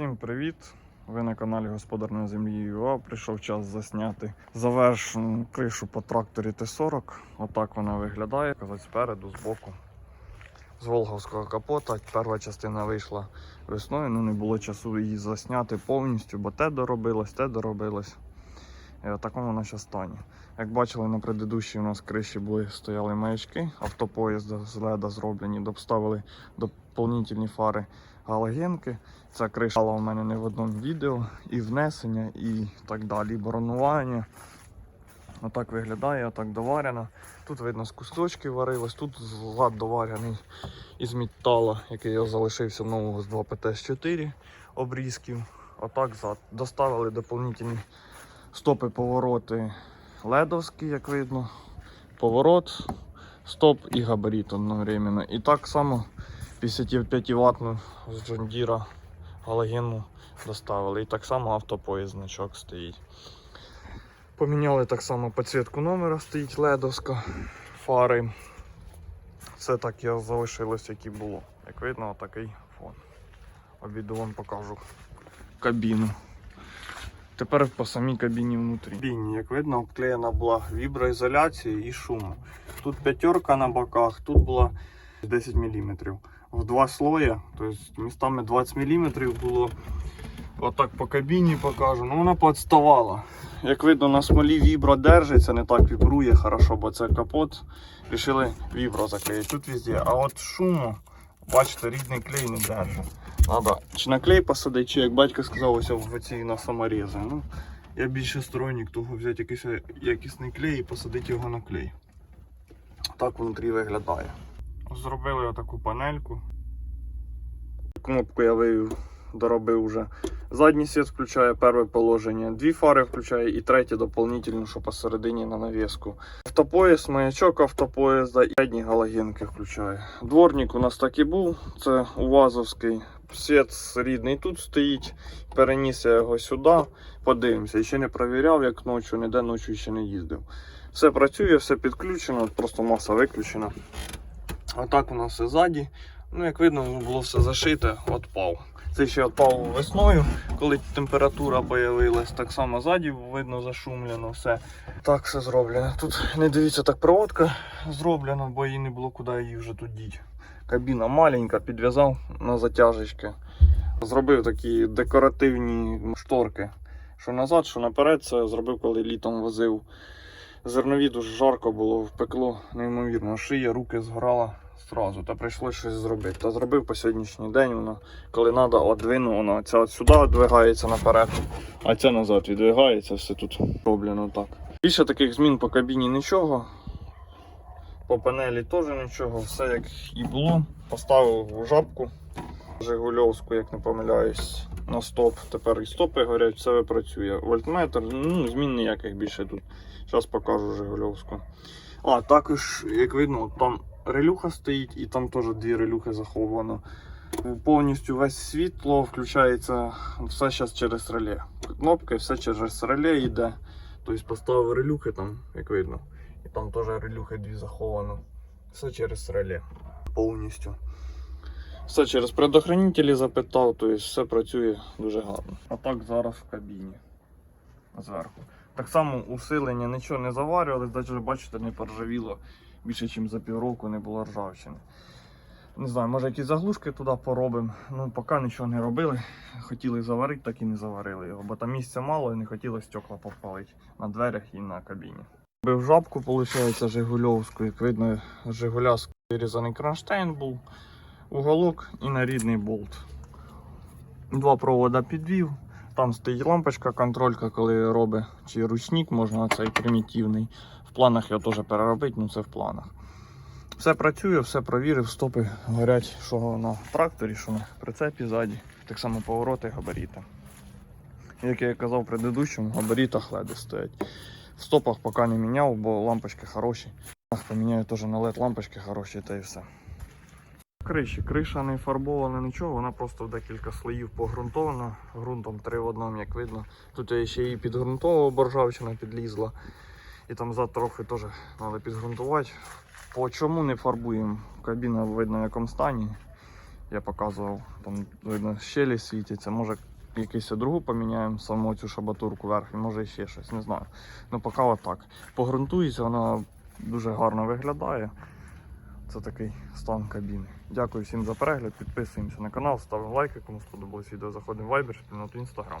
Всім привіт! Ви на каналі Господар на землі ЮА. Прийшов час засняти завершену кришу по тракторі Т-40. Отак вона виглядає. Казать спереду, збоку. З Волговського капота. Перша частина вийшла весною, ну не було часу її засняти повністю, бо те доробилось, те доробилось. В такому зараз стані. Як бачили, на предыдущій у нас криші були стояли маячки, автопоїзда з леда зроблені, доставили доповнительні фари галогенки. Ця криша була у мене не в одному відео, і внесення, і так далі, і боронування. Отак виглядає, отак доварена. Тут видно з кусочків варилось, тут злад доварений із металу, який я залишився нового з 2 ПТС-4 обрізків. Отак зад. Доставили доповнительні стопи повороти ледовські, як видно. Поворот, стоп і габарит одновременно. І так само 55 ватну з Джондіра галогенну доставили. І так само автопоїзд значок стоїть. Поміняли так само підсвітку номера, стоїть ледовська, фари. Все так я залишилось, як і було. Як видно, такий фон. Обіду вам покажу кабіну. Тепер по самій кабіні внутрі. Кабіні, як видно, обклеєна була віброізоляція і шуму. Тут п'ятерка на боках, тут була 10 мм. В два слоя, тобто містами 20 мм було. Отак по кабіні покажу. Ну вона підставала. Як видно, на смолі вібро держиться, не так вібрує хорошо, бо це капот. Рішили вібро заклеїти. Тут везде. А от шуму, бачите, рідний клей не держить. Треба чи на клей посадити, чи як батько сказав, ось в ці на саморізи. Ну, я більше сторонник того взяти якийсь якісний клей і посадити його на клей. Так внутрі виглядає. Зробили отаку панельку. Кнопку я вивів, доробив вже. Задній світ включає перше положення, дві фари включає і третє доповнительно, що посередині на навіску. Автопоїзд, маячок автопоїзда і передні галогенки включає. Дворник у нас так і був, це УАЗовський. Світ рідний тут стоїть. Переніс я його сюди. Подивимося. Ще не перевіряв, як ночі, ніде ночі ще не їздив. Все працює, все підключено, просто маса виключена. А так у нас все ззаді. Ну, як видно, було все зашите, отпав. Це ще відпав весною, коли температура з'явилась. Так само ззаді видно зашумлено все. Так все зроблено. Тут не дивіться, так проводка зроблена, бо її не було куди її вже тут діть. Кабіна маленька, підв'язав на затяжечки. Зробив такі декоративні шторки. Що назад, що наперед, це зробив, коли літом возив. Зернові дуже жарко було, впекло неймовірно. Шия, руки згорала зразу, та прийшлося щось зробити. Та зробив по сьогоднішній день воно, коли треба, одвину, воно ця от сюди віддвигається наперед, а ця назад віддвигається, все тут роблено так. Більше таких змін по кабіні нічого. По панелі теж нічого, все як і було. Поставив жабку Жигульовську, як не помиляюсь, на стоп. Тепер і стопи горять, все працює. Вольтметр, ну, змін ніяких більше тут. Зараз покажу Жигульовську. А, також, як видно, там релюха стоїть і там теж дві релюхи заховано. Повністю весь світло включається все зараз через реле. Кнопки, все через реле йде. Тобто поставив релюхи там, як видно. І там теж релюхи дві заховано. Все через реле. Повністю. Все через предохранителі запитав, тобто все працює дуже гарно. А так зараз в кабіні. Зверху. Так само усилення нічого не заварювалось, навіть бачите, не поржавіло більше, ніж за півроку не було ржавчини. Не знаю, може якісь заглушки туди поробимо. Ну, поки нічого не робили. Хотіли заварити, так і не заварили його, бо там місця мало і не хотілося стекла попалити на дверях і на кабіні. Робив жабку, виходить, Жигульовську, як видно, Жигуля вирізаний кронштейн був, уголок і нарідний болт. Два провода підвів. Там стоїть лампочка, контролька, коли робить чи ручник, можна цей примітивний. В планах його теж переробити, ну це в планах. Все працює, все провірив, стопи горять, що на тракторі, що на прицепі ззаді. Так само повороти, габаріти. Як я казав в предыдущому, в габаритах леди стоять. В стопах поки не міняв, бо лампочки хороші. Поміняю теж на LED лампочки хороші та і все. Криші. Криша не фарбована нічого, вона просто в декілька слоїв погрунтована. Грунтом три в одному, як видно. Тут я ще і підґрунтовував, боржавчина підлізла. І там зад трохи теж треба підґрунтувати. По чому не фарбуємо? Кабіна видно в якому стані. Я показував, там видно, щелі світяться. Може якусь другу поміняємо саму цю шабатурку вверх, і може ще щось, не знаю. Ну поки отак. Погрунтується, вона дуже гарно виглядає. Це такий стан кабіни. Дякую всім за перегляд. Підписуємося на канал, ставимо лайки, кому сподобалось відео. Заходимо в Viber, спільноту Instagram.